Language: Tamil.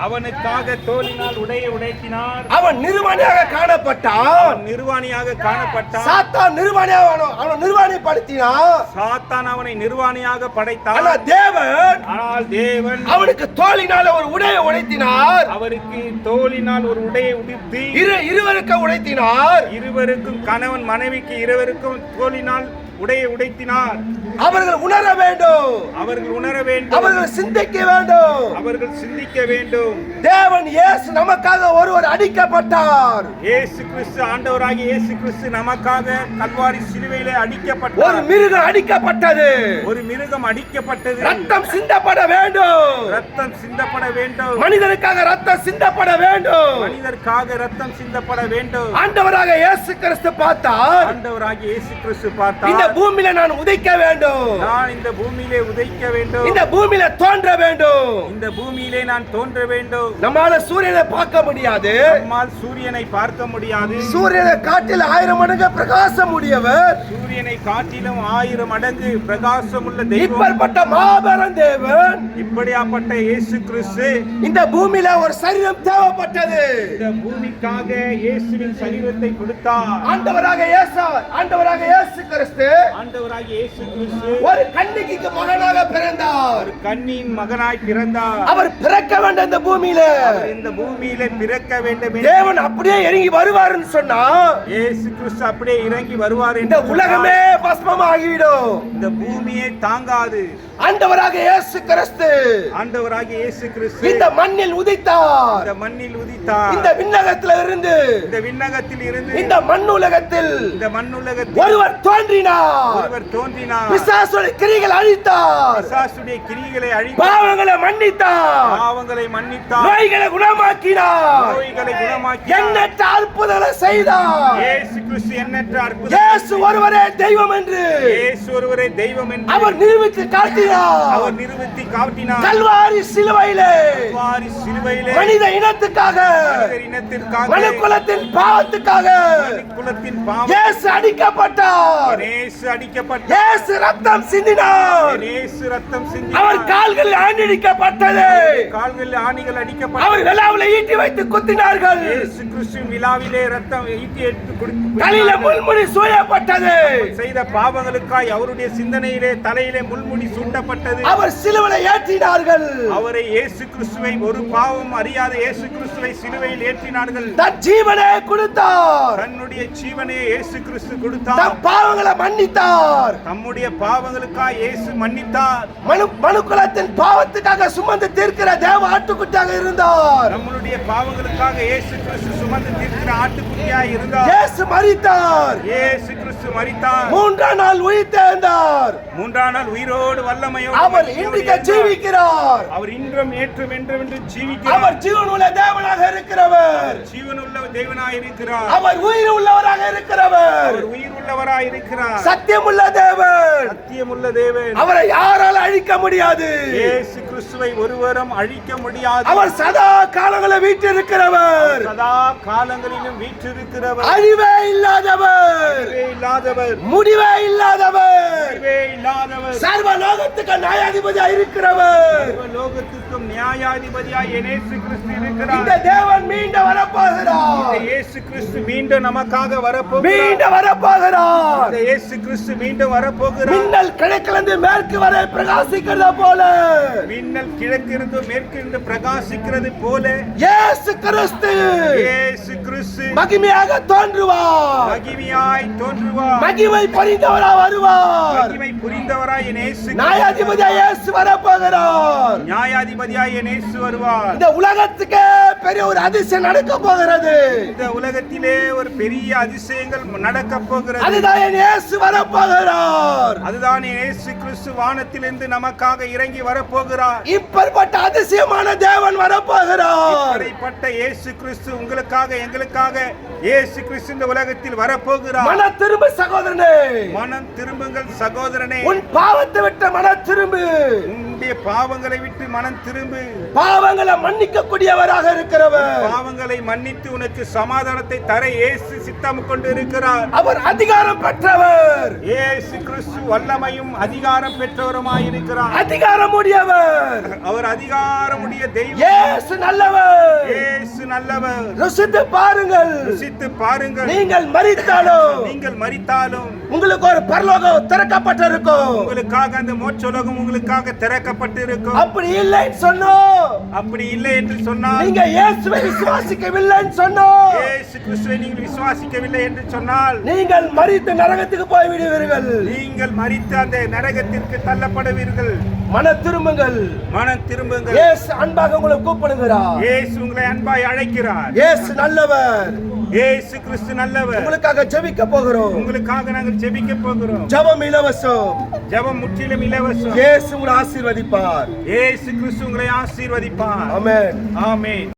அவனுக்காக தோலினால் உடைய உடைத்தினார் அவன் நிர்வாணியாக காணப்பட்டான். நிர்வாணியாக காணப்பட்டான். சாத்தான் நிர்வாணியாக அவனை- நிர்வாணிப்படுத்தினான். சாத்தான் அவனை நிர்வாணியாக படைத்தான். தேவன் ஆனால் தேவன் அவனுக்கு தோளினால ஒரு உடையை உடைத்தினார். அவருக்கு தோலினால் ஒரு உடையை உடுத்தி இரு இருவருக்கு உடைத்தினார். இருவருக்கும் கணவன் மனைவிக்கு இருவருக்கும் தோலினால் உடையை உடைத்தினார். அவர்கள் உணர வேண்டும். அவர்கள் உணர வேண்டும். அவர்கள் சிந்திக்க வேண்டும். அவர்கள் சிந்திக்க வேண்டும். தேவன் இயேசு நமக்காக ஒருவர் அடிக்கப்பட்டார். இயேசு கிறிஸ்து ஆண்டவராகிய இயேசு கிறிஸ்து நமக்காக கல்வாரி சிலுவையிலே ஒரு அடிக்கப்பட்டார் மிருகம் அடிக்கப்பட்டது. ஒரு மிருகம் அடிக்கப்பட்டது. ரத்தம் சிந்தப்பட வேண்டும். ரத்தம் சிந்தப்பட வேண்டும். மனிதனுக்காக ரத்தம் சிந்தப்பட வேண்டும். மனிதருக்காக ரத்தம் சிந்தப்பட வேண்டும். ஆண்டவராக இயேசு கிறிஸ்து பார்த்தார். ஆண்டவராகிய இயேசு கிறிஸ்து இந்த பார்த்தார் பூமியில நான் உதைக்க வேண்டும். நான் இந்த பூமியிலே உதைக்க வேண்டும். இந்த பூமியில தோன்ற வேண்டும். இந்த பூமியிலே நான் தோன்ற வேண்டும். நம்மால சூரியனை பார்க்க முடியாது. நம்மால் சூரியனை பார்க்க முடியாது. சூரியனை காட்டில் ஆயிரம் மடங்கு பிரகாசம் உடையவர். சூரியனை காட்டிலும் ஆயிரம் மடங்கு பிரகாசம் உள்ள தெய்வம். இப்பேற்பட்ட மாபெரும் தேவன். இப்படியாப்பட்ட இயேசு கிறிஸ்து. இந்த பூமியில ஒரு சரீரம் தேவைப்பட்டது. இந்த பூமிக்காக இயேசுவின் சரீரத்தை கொடுத்தார். ஆண்டவராக இயேசு ஆண்டவராக இயேசு கிறிஸ்து. ஆண்டவராகிய இயேசு கிறிஸ்து. ஒரு கன்னிகைக்கு மகனாக கண்ணின் மகனாய் பிறந்தார் அவர் பிறக்க வேண்டிய இந்த பூமியில. இந்த பூமியில பிறக்க வேண்டும் தேவன் அப்படியே இறங்கி வருவாருன்னு சொன்னா இயேசு கிறிஸ்து அப்படியே இறங்கி வருவார் இந்த உலகமே பஸ்மமாகிவிடும். இந்த பூமியை தாங்காது. ஆண்டவராக இயேசு கிறிஸ்து. ஆண்டவராகிய இயேசு கிறிஸ்து இந்த மண்ணில் உதித்தார். இந்த மண்ணில் உதித்தார். இந்த விண்ணகத்துல இருந்து. இந்த விண்ணகத்தில் இருந்து இந்த மண் உலகத்தில் இந்த மண்ணுலகத்தில் ஒருவர் தோன்றினார். ஒருவர் தோன்றினார். பிசாசுடைய கிரிகள் அழித்தார். பிசாசுடைய கிரிகளை அழித்தார் பாவங்களை மன்னித்தார். பாவங்களை மன்னித்தார். நோய்களை குணமாக்கினார். நோய்களை குணமாக்கி எண்ணற்ற அற்புதங்களை செய்தார். இயேசு கிறிஸ்து எண்ணற்ற அற்புதம் இயேசு ஒருவரே தெய்வம் என்று. இயேசு ஒருவரே தெய்வம் என்று. அவர் நிரூபித்து காட்டினார். அவர் நிறுவத்தி காட்டினார். கல்வாரி சிலுவையிலே. கல்வாரி சிலுவையிலே. மனித இனத்துக்காக. மனிதர் இனத்திற்காக. மனுக்குலத்தின் பாவத்துக்காக. குலத்தின் பாவம் இயேசு அடிக்கப்பட்டார். இயேசு அடிக்கப்பட்ட இயேசு ரத்தம் சிந்தினார். இயேசு ரத்தம் சிந்தி அவர் கால்களில் ஆண்டிடிக்கப்பட்டது கால்களில் ஆணிகள் அடிக்கப்பட்ட அவர் விழாவில் ஈட்டி வைத்து குத்தினார்கள். இயேசு கிறிஸ்துவின் விழாவிலே ரத்தம் ஈட்டி எடுத்து தலையில கொடுத்து முள்முடி சூழப்பட்டது. செய்த பாவங்களுக்காய் அவருடைய சிந்தனையிலே தலையிலே முள்முடி சூட்டப்பட்டது. அவர் சிலுவையில் ஏற்றினார்கள். அவரை இயேசு கிறிஸ்துவை ஒரு பாவம் அறியாத இயேசு கிறிஸ்துவை சிலுவையில் ஏற்றினார்கள். தன் ஜீவனை கொடுத்தார். தன்னுடைய ஜீவனை இயேசு கிறிஸ்து கொடுத்தார். பாவங்களை மன்னித்தார். தம்முடைய பாவங்களுக்காய் இயேசு மன்னித்தார். மனு மனுக்குலத்தின் பாவத்துக்காக சுமந்து தீர்க்கிற தேவ ஆட்டுக்குட்டியாக இருந்தார். நம்மளுடைய பாவங்களுக்காக இயேசு கிறிஸ்து சுமந்து தீர்க்கிற ஆட்டுக்குட்டியாய் இருந்தார். இயேசு மரித்தார். இயேசு கிறிஸ்து மரித்தார் மூன்றாம் நாள் உயிர் தேர்ந்தார். மூன்றாம் நாள் உயிரோடு வல்லமையோடு அவர் இன்றைக்கு. ஜீவிக்கிறார். அவர் இன்றும் ஏற்றும் என்றும் என்று ஜீவிக்கிறார். அவர் ஜீவன் உள்ள தேவனாக இருக்கிறவர். ஜீவனுள்ள தேவனாய் இருக்கிறார். அவர் உயிர் உள்ளவராக இருக்கிறவர். அவர் உயிர் உள்ளவராய் இருக்கிறார். சத்தியம் உள்ள தேவன். சத்தியமுள்ள தேவன். அவரை யாரால அழிக்க முடியாது? இயேசு கிறிஸ்துவை ஒருவரும் அழிக்க முடியாது. அவர் சதா காலங்களை வீட்டிருக்கிறவர் சதா காலங்களிலும் வீற்றிருக்கிறவர். அழிவே இல்லாதவர். இல்லாதவர். முடிவே இல்லாதவர். சர்வ லோகத்துக்கு நியாயாதிபதியா இருக்கிறவர். லோகத்துக்கும் நியாயாதிபதியாய் இயேசு கிறிஸ்து இந்த இருக்கிறார் தேவன் மீண்டும் இந்த இயேசு கிறிஸ்து மீண்டும் நமக்காக வரப்போகிறார். மீண்டும் வரப்போகிறார். இயேசு கிறிஸ்து மீண்டும் வரப்போகிறார். மின்னல் கிழக்கிலிருந்து மேற்கு வரை பிரகாசிக்கிறத போல. மின்னல் கிழக்கிருந்து மேற்கிருந்து பிரகாசிக்கிறது போல. இயேசு கிறிஸ்து இயேசு கிறிஸ்து மகிமையாக தோன்றுவார். மகிமையாய் தோன்றுவார். மகிமை பறிந்தவரா வருவார். மகிமை புரிந்தவராய் என் இயேசு நியாயாதிபதியா இயேசு வரப்போகிறார். நியாயாதிபதியாய் என் இயேசு வருவார். இந்த உலகத்துக்கே பெரிய ஒரு அதிசயம் நடக்க போகிறது. இந்த உலகத்திலே ஒரு பெரிய அதிசயங்கள் நடக்க போகிறது. அதுதான் இயேசு வரப்போகிறார். அதுதான் இயேசு கிறிஸ்து வானத்திலிருந்து நமக்காக இறங்கி வரப்போகிறார். இப்பேற்பட்ட அதிசயமான தேவன் வரப்போகிறார். இப்படிப்பட்ட இயேசு கிறிஸ்து உங்களுக்காக எங்களுக்காக இயேசு கிறிஸ்து இந்த உலகத்தில் வரப்போகிறார். மன திரும்ப சகோதரனே. மனம் திரும்புங்கள் சகோதரனே. உன் பாவத்தை விட்ட மன திரும்பு. உன்னுடைய பாவங்களை விட்டு மனம் திரும்பு. பாவங்களை மன்னிக்க கூடியவராக இருக்கிறவர். பாவங்களை மன்னித்து உனக்கு சமாதானத்தை தர இயேசு சித்த தம் கொண்டு இருக்கிறார் அவர் அதிகாரம் பெற்றவர். இயேசு கிறிஸ்து வல்லமையும் அதிகாரம் பெற்றவருமாய் இருக்கிறார் அதிகாரம் உடையவர். அவர் அதிகாரமுடைய தெய்வம். இயேசு நல்லவர். இயேசு நல்லவர். ருசித்து பாருங்கள். ருசித்து பாருங்கள். நீங்கள் மரித்தாலும். நீங்கள் மரித்தாலும். உங்களுக்கு ஒரு பரலோகம் திறக்கப்பட்டிருக்கும். உங்களுக்காக அந்த மோட்சோலகம் உங்களுக்காக திறக்கப்பட்டிருக்கும். அப்படி இல்லைன்னு சொன்னோம். அப்படி இல்லை என்று சொன்னால். நீங்க இயேசுவை விசுவாசிக்கவில்லைன்னு சொன்னோம். இயேசு கிறிஸ்துவை நீங்கள் விசுவாசிக்கவில்லை என்று சொன்னால் நீங்கள் மரித்து நரகத்துக்கு போய் விடுவீர்கள் நீங்கள் மரித்து அந்த நரகத்திற்கு தள்ளப்படுவீர்கள். மன திரும்புங்கள். மனம் திரும்புங்கள். இயேசு அன்பாக உங்களை கூப்பிடுகிறார். இயேசு உங்களை அன்பாய் அழைக்கிறார். இயேசு நல்லவர். இயேசு கிறிஸ்து நல்லவர். உங்களுக்காக ஜெபிக்க போகிறோம். உங்களுக்காக நாங்கள் ஜெபிக்க போகிறோம். ஜெபம் இலவசம். ஜெபம் முற்றிலும் இலவசம். இயேசு உங்களை ஆசீர்வதிப்பார். இயேசு கிறிஸ்து உங்களை ஆசீர்வதிப்பார். ஆமென். ஆமென்.